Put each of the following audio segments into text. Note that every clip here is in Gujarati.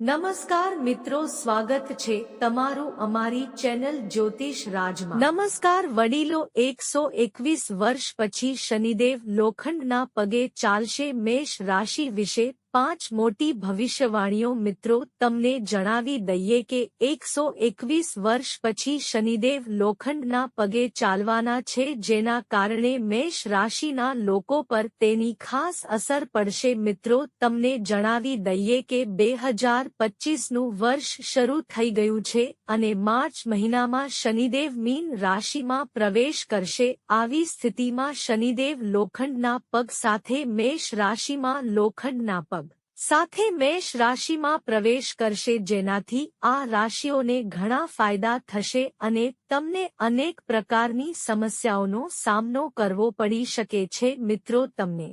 નમસ્કાર મિત્રો, સ્વાગત છે તમારું અમારી ચેનલ જ્યોતિષ રાજમાં. નમસ્કાર વડીલો, એકસો એકવીસ વર્ષ પછી શનિદેવ લોખંડના પગે ચાલશે મેષ રાશિ વિશે પાંચ મોટી ભવિષ્યવાણીઓ મિત્રો, તમને જણાવી દઈએ કે એકસો એકવીસ વર્ષ પછી શનિદેવ લોખંડના પગે ચાલવાના છે, જેના કારણે મેષ રાશિના લોકો પર તેની ખાસ અસર પડશે. મિત્રો, તમને જણાવી દઈએ કે બે હજાર પચીસનું વર્ષ શરૂ થઈ ગયું છે અને માર્ચ મહિનામાં શનિદેવ મીન રાશિમાં પ્રવેશ કરશે. આવી સ્થિતિમાં શનિદેવ લોખંડના પગ સાથે મેષ રાશિમાં લોખંડના પગ સાથે મેષ રાશિમાં પ્રવેશ કરશે જેનાથી આ રાશિઓને ઘણા ફાયદા થશે અને તમને અનેક પ્રકારની સમસ્યાઓનો સામનો કરવો પડી શકે છે મિત્રો તમને.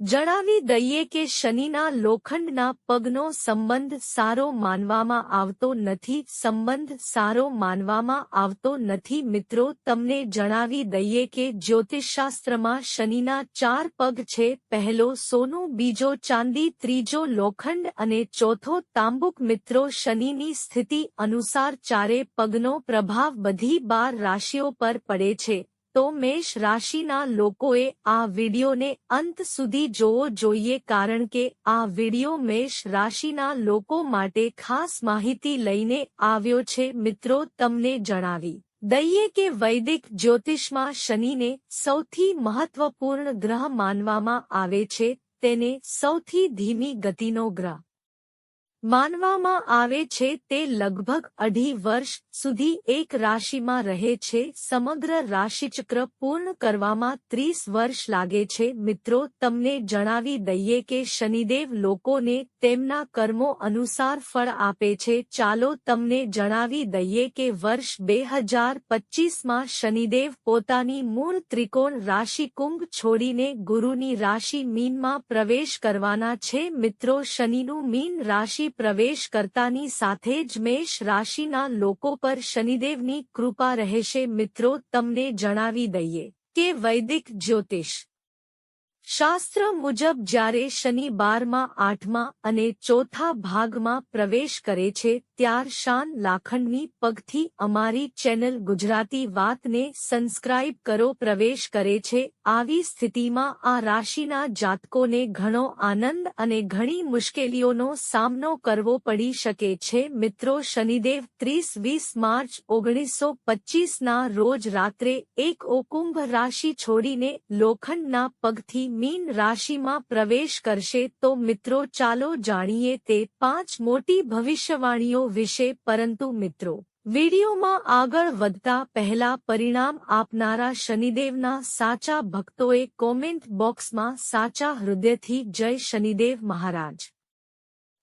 જણાવી દઈએ કે શનિના લોખંડના પગનો સંબંધ સારો માનવામાં આવતો નથી, સંબંધ સારો માનવામાં આવતો નથી. મિત્રો, તમને જણાવી દઈએ કે જ્યોતિષશાસ્ત્રમાં શનિના ચાર પગ છે. પહેલો સોનું, બીજો ચાંદી, ત્રીજો લોખંડ અને ચોથો તાંબુક. મિત્રો, શનિની સ્થિતિ અનુસાર ચારે પગનો પ્રભાવ બધી બાર રાશિઓ પર પડે છે. તો મેષ રાશિના લોકોએ આ વિડિયોને અંત સુધી જોવો જોઈએ કારણ કે આ વિડિયો મેષ રાશિના લોકો માટે ખાસ માહિતી લઈને આવ્યો છે. મિત્રો, તમને જણાવી દઈએ કે વૈદિક જ્યોતિષમાં શનિને સૌથી મહત્વપૂર્ણ ગ્રહ માનવામાં આવે છે. તેને સૌથી ધીમી ગતિનો ગ્રહ માનવામાં આવે છે તે લગભગ અઢી વર્ષ સુધી એક રાશિમાં રહે છે, સમગ્ર રાશિચક્ર પૂર્ણ કરવામાં ત્રીસ વર્ષ લાગે છે. મિત્રો, તમને જણાવી દઈએ કે શનિદેવ લોકોને તેમના કર્મો અનુસાર ફળ આપે છે. ચાલો તમને જણાવી દઈએ કે વર્ષ બે હજાર પચીસમાં શનિદેવ પોતાની મૂળ ત્રિકોણ રાશિ કુંભ છોડીને ગુરુની રાશિ મીનમાં પ્રવેશ કરવાના છે. મિત્રો, શનિનું મીન રાશિ પ્રવેશ કરતાની સાથે જ મેષ રાશિના લોકો પર શનિદેવની કૃપા રહેશે. મિત્રો, તમને જણાવી દઈએ કે વૈદિક જ્યોતિષ શાસ્ત્ર મુજબ જ્યારે શનિ બારમાં, આઠમા અને ચોથા ભાગમાં પ્રવેશ કરે છે ત્યાર શાન લાખંડની પગથી અમારી ચેનલ ગુજરાતી વાતને સબસ્ક્રાઇબ કરો, પ્રવેશ કરે છે. આવી સ્થિતિમાં આ રાશિના જાતકોને ઘણો આનંદ અને ઘણી મુશ્કેલીઓનો સામનો કરવો પડી શકે છે. મિત્રો, શનિદેવ ત્રીસ વીસ માર્ચ ઓગણીસો પચીસના રોજ રાત્રે એક ઓકુંભ રાશિ છોડીને લોખંડના પગથી મીન રાશિમાં પ્રવેશ કરશે. તો મિત્રો, ચાલો જાણીએ તે પાંચ મોટી ભવિષ્યવાણીઓ વિશે, પરંતુ મિત્રો, વિડીયોમાં આગળ વધતા પહેલા પરિણામ આપનારા શનિદેવના સાચા ભક્તોએ કોમેન્ટ બોક્સમાં સાચા હૃદયથી જય શનિદેવ મહારાજ.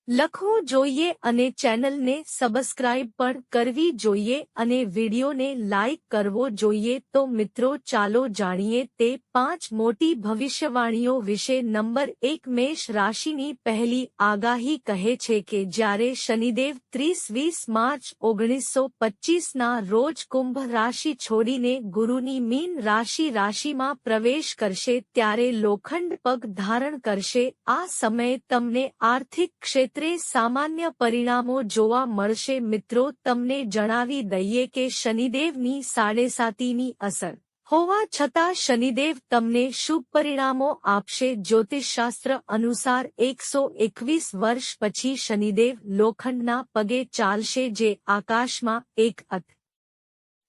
લખવું જોઈએ અને ચેનલને સબસ્ક્રાઇબ પણ કરવી જોઈએ અને વિડીયોને લાઇક કરવો જોઈએ તો મિત્રો ચાલો જાણીએ તે પાંચ મોટી ભવિષ્યવાણીઓ વિશે નંબર એક મેષ રાશિની પહેલી આગાહી કહે છે કે જ્યારે શનિદેવ ત્રીસ વીસ માર્ચ ઓગણીસો પચીસના રોજ કુંભ રાશિ છોડીને ગુરુની મીન રાશિ રાશિમાં પ્રવેશ કરશે ત્યારે લોખંડ પગ ધારણ કરશે. આ સમયે તમને આર્થિક ક્ષેત્રે સામાન્ય પરિણામો જોવા મળશે. મિત્રો, તમને જણાવી દઈએ કે શનિદેવની સાડેસાતીની અસર હોવા છતાં શનિદેવ તમને શુભ પરિણામો આપશે. જ્યોતિષશાસ્ત્ર અનુસાર એકસો એકવીસ વર્ષ પછી શનિદેવ લોખંડના પગે ચાલશે જે આકાશમાં એક અત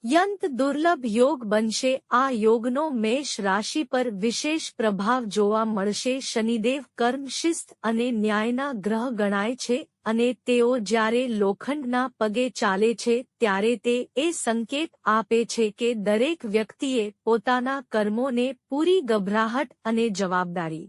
યંત દુર્લભ યોગ બનશે. આ યોગનો મેષ રાશિ પર વિશેષ પ્રભાવ જોવા મળશે. શનિદેવ કર્મ શિસ્ત અને ન્યાયના ગ્રહ ગણાય છે અને તેઓ જ્યારે લોખંડના પગે ચાલે છે ત્યારે તે એ સંકેત આપે છે કે દરેક વ્યક્તિએ પોતાના કર્મોને પૂરી ગભરાહટ અને જવાબદારી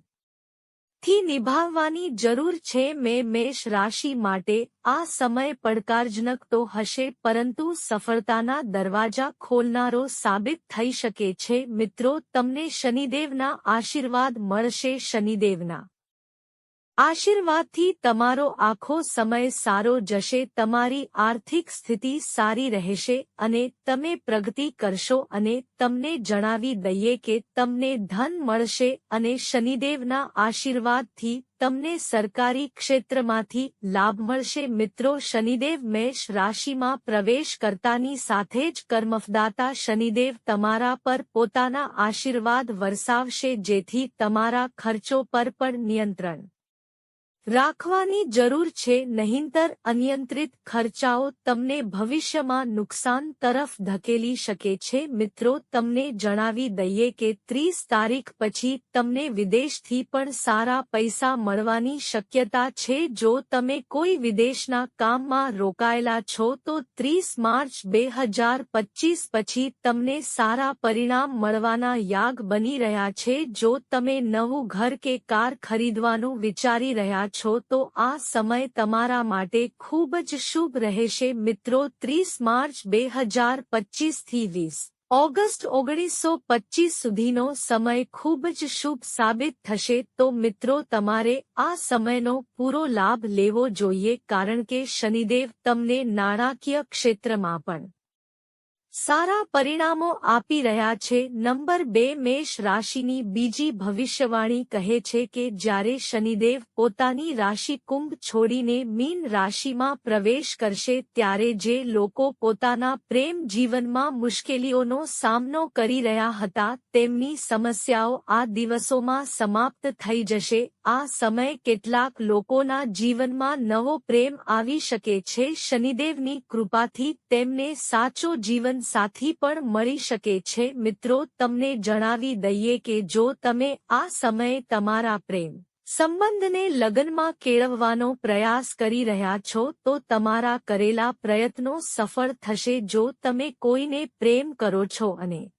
થી નિભાવવાની જરૂર છે મેં મેષ રાશિ માટે. આ સમય પડકારજનક તો હશે, પરંતુ સફળતાના દરવાજા ખોલનારો સાબિત થઈ શકે છે. મિત્રો, તમને શનિદેવના આશીર્વાદ મળશે. શનિદેવના આશીર્વાદથી તમારો આખો સમય સારો જશે, તમારી આર્થિક સ્થિતિ સારી રહેશે અને તમે પ્રગતિ કરશો અને તમને જણાવી દઈએ કે તમને ધન મળશે અને શનિદેવના આશીર્વાદથી તમને સરકારી ક્ષેત્રમાંથી લાભ મળશે. મિત્રો, શનિદેવ મેષ રાશિમાં પ્રવેશ કરતાની સાથે જ કર્મફદાતા શનિદેવ તમારા પર પોતાના આશીર્વાદ વરસાવશે, જેથી તમારા ખર્ચો પર પણ નિયંત્રણ રાખવાની જરૂર છે નહીંતર અનિયંત્રિત ખર્ચાઓ તમને ભવિષ્યમાં નુકસાન તરફ ધકેલી શકે છે. મિત્રો, તમને જણાવી દઈએ કે ત્રીસ તારીખ પછી તમને વિદેશથી પણ સારા પૈસા મળવાની શક્યતા છે. જો તમે કોઈ વિદેશના કામમાં રોકાયેલા છો, તો ત્રીસ માર્ચ બે હજાર પચીસ પછી તમને સારા પરિણામ મળવાના યાગ બની રહ્યા છે. જો તમે નવું ઘર કે કાર ખરીદવાનું વિચારી રહ્યા છો તો આ સમય તમારા માટે ખૂબ જ શુભ રહેશે મિત્રો ત્રીસ માર્ચ બે હજાર પચીસથી વીસ. ઓગસ્ટ ઓગણીસો પચીસ સુધીનો સમય ખૂબ જ શુભ સાબિત થશે તો મિત્રો તમારે આ સમયનો પૂરો લાભ લેવો જોઈએ કારણ કે શનિદેવ તમને નાણાકીય ક્ષેત્રમાં પણ સારા પરિણામો આપી રહ્યા છે. નંબર બે, મેષ રાશિની બીજી ભવિષ્યવાણી કહે છે કે જ્યારે શનિદેવ પોતાની રાશિ કુંભ છોડીને મીન રાશિમાં પ્રવેશ કરશે, ત્યારે જે લોકો પોતાના પ્રેમ જીવનમાં મુશ્કેલીઓનો સામનો કરી રહ્યા હતા, તેમની સમસ્યાઓ આ દિવસોમાં સમાપ્ત થઈ જશે. આ સમય કેટલાક લોકોના જીવનમાં નવો પ્રેમ આવી શકે છે. શનિદેવની કૃપાથી તેમને સાચો જીવન સાથી પણ મળી શકે છે. મિત્રો, તમને જણાવી દઈએ કે જો તમે આ સમયે તમારા પ્રેમ સંબંધને લગ્નમાં કેળવવાનો પ્રયાસ કરી રહ્યા છો, તો તમારા કરેલા પ્રયત્નો સફળ થશે. જો તમે કોઈને પ્રેમ કરો છો અને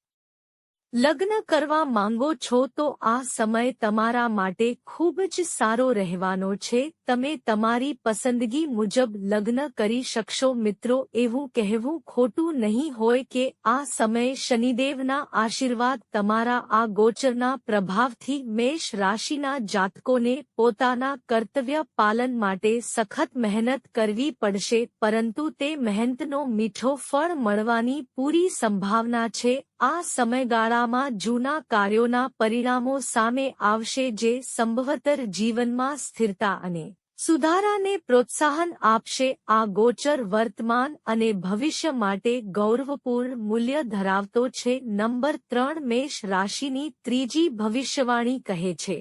લગ્ન કરવા માંગો છો તો આ સમય તમારા માટે ખૂબ જ સારો રહેવાનો છે. તમે તમારી પસંદગી મુજબ લગ્ન કરી શકશો. મિત્રો, એવું કહેવું ખોટું નહીં હોય કે આ સમયે શનિદેવના આશીર્વાદ તમારા આ ગોચરના પ્રભાવથી મેષ રાશિના જાતકોને પોતાના કર્તવ્ય પાલન માટે સખત મહેનત કરવી પડશે, પરંતુ તે મહેનતનો મીઠો ફળ મળવાની પૂરી સંભાવના છે. આ સમયગાળામાં જૂના કાર્યોના પરિણામો સામે આવશે જે સંભવતર જીવનમાં સ્થિરતા અને સુધારાને પ્રોત્સાહન આપશે. આ ગોચર વર્તમાન અને ભવિષ્ય માટે ગૌરવપૂર્ણ મૂલ્ય ધરાવતો છે. નંબર ત્રણ મેષ રાશિની ત્રીજી ભવિષ્યવાણી કહે છે.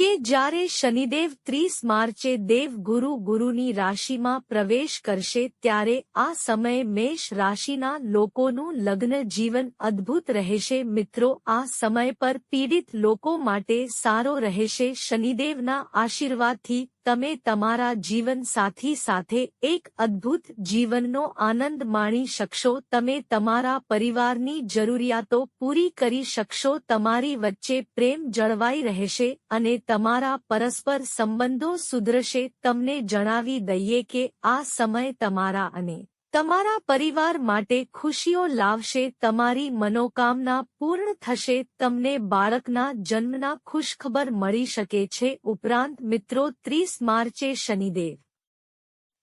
કે જ્યારે શનિદેવ ત્રીસ માર્ચે દેવ ગુરુ ગુરુની રાશિમાં પ્રવેશ કરશે ત્યારે આ સમયે મેષ રાશિના લોકોનું લગ્ન જીવન અદ્ભુત રહેશે. મિત્રો, આ સમય પર પીડિત લોકો માટે સારો રહેશે. શનિદેવના આશીર્વાદથી તમે તમારા જીવન સાથી સાથે એક અદ્ભુત જીવનનો આનંદ માણી શકશો, તમે તમારા પરિવારની જરૂરિયાતો પૂરી કરી શકશો, તમારી વચ્ચે પ્રેમ જળવાઈ રહેશે અને તમારા પરસ્પર સંબંધો સુધરશે. તમને જણાવી દઈએ કે આ સમય તમારા અને તમારા પરિવાર માટે ખુશીઓ લાવશે, તમારી મનોકામના પૂર્ણ થશે, તમને બાળકના જન્મના ખુશખબર મળી શકે છે. ઉપરાંત મિત્રો, ત્રીસ માર્ચે શનિદેવ.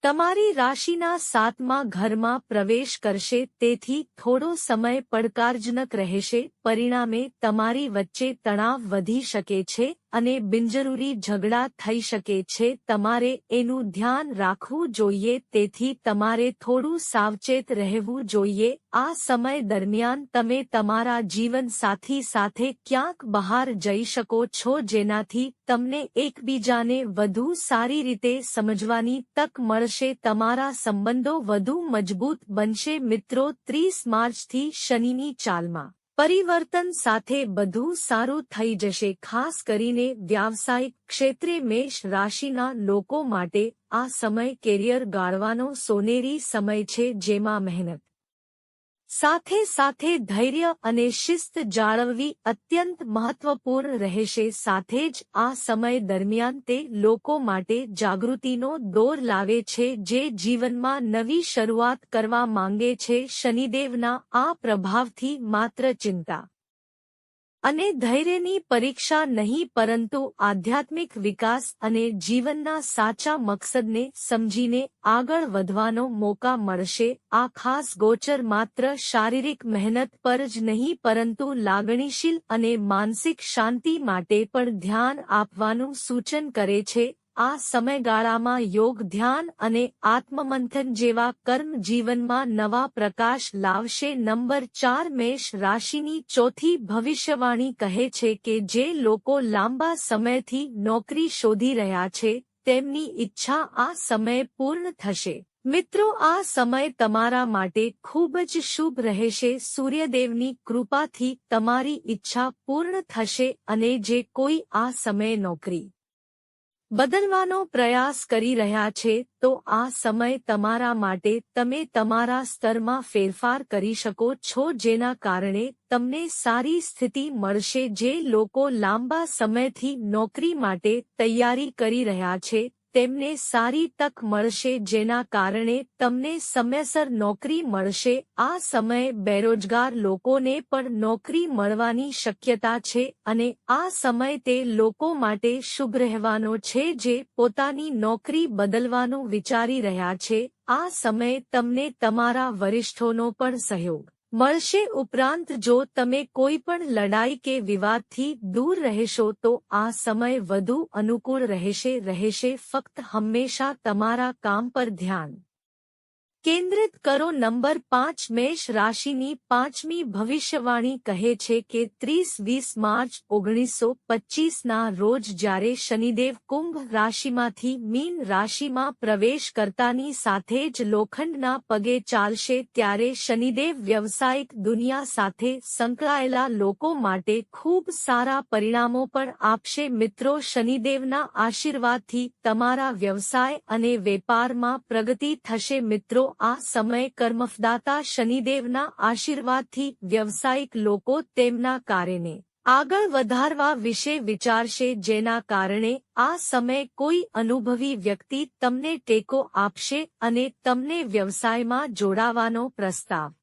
તમારી રાશિના સાતમા ઘરમાં પ્રવેશ કરશે, તેથી થોડો સમય પડકારજનક રહેશે. પરિણામે તમારી વચ્ચે તણાવ વધી શકે છે. અને બિનજરૂરી ઝઘડા થઈ શકે છે. તમારે એનું ધ્યાન રાખવું જોઈએ, તેથી તમારે થોડું સાવચેત રહેવું જોઈએ. આ સમય દરમિયાન તમે તમારા જીવન સાથી સાથે ક્યાંક બહાર જઈ શકો છો, જેનાથી તમને એકબીજાને વધુ સારી રીતે સમજવાની તક મળશે. તમારા સંબંધો વધુ મજબૂત બનશે. મિત્રો, ત્રીસ માર્ચથી શનિની ચાલમાં પરિવર્તન સાથે બધું સારું થઈ જશે, ખાસ કરીને વ્યાવસાયિક ક્ષેત્રે મેષ રાશિના લોકો માટે આ સમય કેરિયર ગાળવાનો સોનેરી સમય છે જેમાં મહેનત. સાથે સાથે ધૈર્ય અને શિસ્ત જાળવવી અત્યંત મહત્વપૂર્ણ રહેશે. સાથે જ આ સમય દરમિયાન તે લોકો માટે જાગૃતિનો દોર લાવે છે જે જીવનમાં નવી શરૂઆત કરવા માંગે છે. શનિદેવના આ પ્રભાવથી માત્ર ચિંતા અને ધૈર્યની પરીક્ષા નહીં, પરંતુ આધ્યાત્મિક વિકાસ અને જીવનના સાચા મકસદને સમજીને આગળ વધવાનો મોકા મળશે. આ ખાસ ગોચર માત્ર શારીરિક મહેનત પર જ નહીં, પરંતુ લાગણીશીલ અને માનસિક શાંતિ માટે પણ ધ્યાન આપવાનું સૂચન કરે છે. આ સમયગાળામાં યોગ ધ્યાન અને આત્મમંથન જેવા કર્મ જીવનમાં નવા પ્રકાશ લાવશે. નંબર ચાર મેષ રાશિની ચોથી ભવિષ્યવાણી કહે છે કે જે લોકો લાંબા સમયથી નોકરી શોધી રહ્યા છે, તેમની ઈચ્છા આ સમય પૂર્ણ થશે. મિત્રો, આ સમય તમારા માટે ખૂબ જ શુભ રહેશે. સૂર્યદેવની કૃપાથી તમારી ઈચ્છા પૂર્ણ થશે અને જે કોઈ આ સમયે નોકરી બદલવાનો પ્રયાસ કરી રહ્યા છે, તો આ સમય તમારા માટે તમે તમારા સ્તરમાં ફેરફાર કરી શકો છો, જેના કારણે તમને સારી સ્થિતિ મળશે, જે લોકો લાંબા સમયથી નોકરી માટે તૈયારી કરી રહ્યા છે. તેમને સારી તક મળશે જેના કારણે તમને સમયસર નોકરી મળશે. આ સમયે બેરોજગાર લોકોને પણ નોકરી મળવાની શક્યતા છે અને આ સમય તે લોકો માટે શુભ રહેવાનો છે જે પોતાની નોકરી બદલવાનું વિચારી રહ્યા છે. આ સમયે તમને તમારા વરિષ્ઠોનો પણ સહયોગ મળશે ઉપરાંત જો તમે કોઈ પણ લડાઈ કે વિવાદથી દૂર રહેશો તો આ સમય વધુ અનુકૂળ રહેશે રહેશે. ફક્ત હંમેશા તમારા કામ પર ધ્યાન. કેન્દ્રિત કરો નંબર પાંચ મેષ રાશિની પાંચમી ભવિષ્યવાણી કહે છે કે ત્રીસ વીસ માર્ચ ઓગણીસો પચ્ચીસના રોજ જ્યારે શનિદેવ કુંભ રાશિમાંથી મીન રાશિમાં પ્રવેશ કરતાની સાથે જ લોખંડના પગે ચાલશે ત્યારે શનિદેવ વ્યવસાયિક દુનિયા સાથે સંકળાયેલા લોકો માટે ખૂબ સારા પરિણામો પણ આપશે. મિત્રો, શનિદેવના આશીર્વાદથી તમારા વ્યવસાય અને વેપારમાં પ્રગતિ થશે. મિત્રો આ સમય કર્મફદાતા શનિદેવના આશીર્વાદથી વ્યવસાયિક લોકો તેમના કાર્યને આગળ વધારવા વિશે વિચારશે, જેના કારણે આ સમય કોઈ અનુભવી વ્યક્તિ તમને ટેકો આપશે અને તમને વ્યવસાયમાં જોડાવાનો પ્રસ્તાવ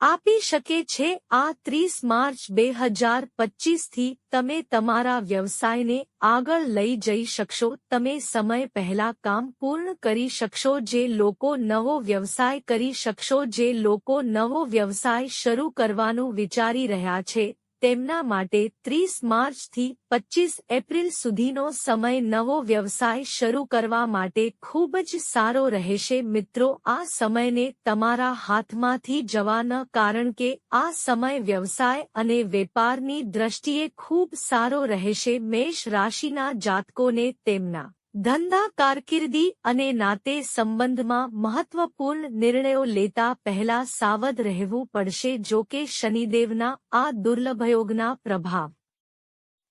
આપી શકે છે આ ત્રીસ માર્ચ બે હજાર પચીસથી તમે તમારા વ્યવસાયને આગળ લઈ જઈ શકશો. તમે સમય પહેલા કામ પૂર્ણ કરી શકશો જે લોકો નવો વ્યવસાય કરી શકશો, જે લોકો નવો વ્યવસાય શરૂ કરવાનું વિચારી રહ્યા છે. તેમના માટે ત્રીસ માર્ચથી પચીસ એપ્રિલ સુધીનો સમય નવો વ્યવસાય શરૂ કરવા માટે ખૂબ જ સારો રહેશે. મિત્રો, આ સમયને તમારા હાથમાંથી જવા ન, કારણ કે આ સમય વ્યવસાય અને વેપારની દ્રષ્ટિએ ખૂબ સારો રહેશે. મેષ રાશિના જાતકોને તેમના ધંધા, કારકિર્દી અને નાતે સંબંધમાં મહત્વપૂર્ણ નિર્ણયો લેતા પહેલા સાવધ રહેવું પડશે, જો કે શનિદેવના આ દુર્લભયોગના પ્રભાવ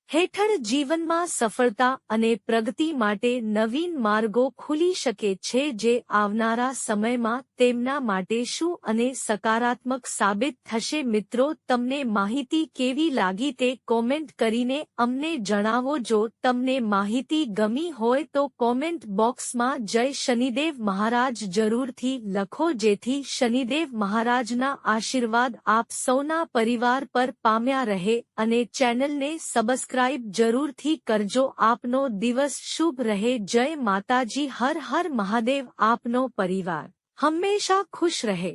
હેઠળ જીવનમાં સફળતા અને પ્રગતિ માટે નવીન માર્ગો ખુલી શકે છે જે આવનારા સમયમાં તેમના માટે શું અને સકારાત્મક સાબિત થશે. મિત્રો, તમને માહિતી કેવી લાગી તે કોમેન્ટ કરીને અમને જણાવો. જો તમને માહિતી ગમી હોય તો કોમેન્ટ બોક્સમાં જય શનિદેવ મહારાજ જરૂરથી લખો, જેથી શનિદેવ મહારાજના આશીર્વાદ આપ સૌના પરિવાર પર પામ્યા રહે અને ચેનલને સબસ્ક્રાઇબ સબસ્ક્રાઇબ જરૂરથી કરજો. આપનો દિવસ શુભ રહે. જય માતાજી. હર હર મહાદેવ. આપનો પરિવાર હંમેશા ખુશ રહે.